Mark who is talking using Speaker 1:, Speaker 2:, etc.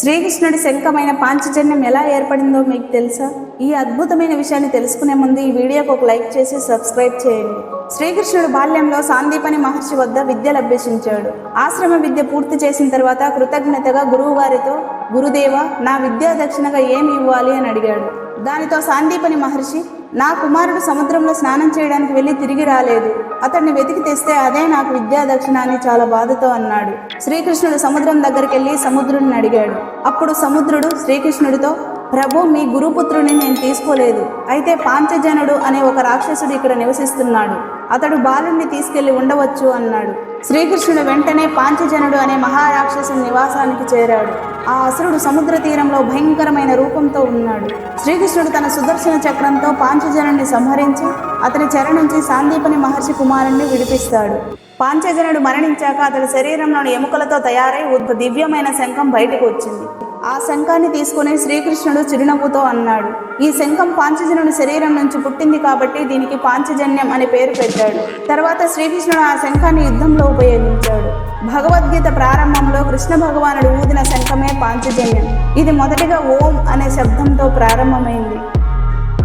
Speaker 1: శ్రీకృష్ణుడి శంఖమైన పాంచజన్యం ఎలా ఏర్పడిందో మీకు తెలుసా? ఈ అద్భుతమైన విషయాన్ని తెలుసుకునే ముందు ఈ వీడియోకి ఒక లైక్ చేసి సబ్స్క్రైబ్ చేయండి. శ్రీకృష్ణుడు బాల్యంలో సాందీపని మహర్షి వద్ద విద్యలు అభ్యసించాడు. ఆశ్రమ విద్య పూర్తి చేసిన తర్వాత కృతజ్ఞతగా గురువుగారితో గురుదేవ నా విద్యా దక్షిణగా ఏమి ఇవ్వాలి? అని అడిగాడు. దానితో సాందీపని మహర్షి నా కుమారుడు సముద్రంలో స్నానం చేయడానికి వెళ్ళి తిరిగి రాలేదు. అతన్ని వెతికి తెస్తే అదే నాకు విద్యా దక్షిణ అని చాలా బాధతో అన్నాడు. శ్రీకృష్ణుడు సముద్రం దగ్గరికి వెళ్ళి సముద్రుడిని అడిగాడు. అప్పుడు సముద్రుడు శ్రీకృష్ణుడితో ప్రభు మీ గురుపుత్రుని నేను తీసుకోలేదు. అయితే పాంచజనుడు అనే ఒక రాక్షసుడు ఇక్కడ నివసిస్తున్నాడు. అతడు బాలుణ్ణి తీసుకెళ్ళి ఉండవచ్చు అన్నాడు. శ్రీకృష్ణుడు వెంటనే పాంచజనుడు అనే మహారాక్షసుని నివాసానికి చేరాడు. ఆ అసురుడు సముద్ర తీరంలో భయంకరమైన రూపంతో ఉన్నాడు. శ్రీకృష్ణుడు తన సుదర్శన చక్రంతో పాంచజనుడిని సంహరించి అతని చెర నుంచి సాందీపని మహర్షి కుమారుణ్ణి విడిపిస్తాడు. పాంచజనుడు మరణించాక అతడి శరీరంలోని ఎముకలతో తయారై ఒక దివ్యమైన శంఖం బయటకు వచ్చింది. ఆ శంఖాన్ని తీసుకుని శ్రీకృష్ణుడు చిరునవ్వుతో అన్నాడు ఈ శంఖం పాంచజనుడి శరీరం నుంచి పుట్టింది కాబట్టి దీనికి పాంచజన్యం అనే పేరు పెట్టాడు. తర్వాత శ్రీకృష్ణుడు ఆ శంఖాన్ని యుద్ధంలో ఉపయోగించాడు. భగవద్గీత ప్రారంభంలో కృష్ణ భగవానుడు ఊదిన శంఖమే పాంచజన్యం. ఇది మొదటిగా ఓం అనే శబ్దంతో ప్రారంభమైంది.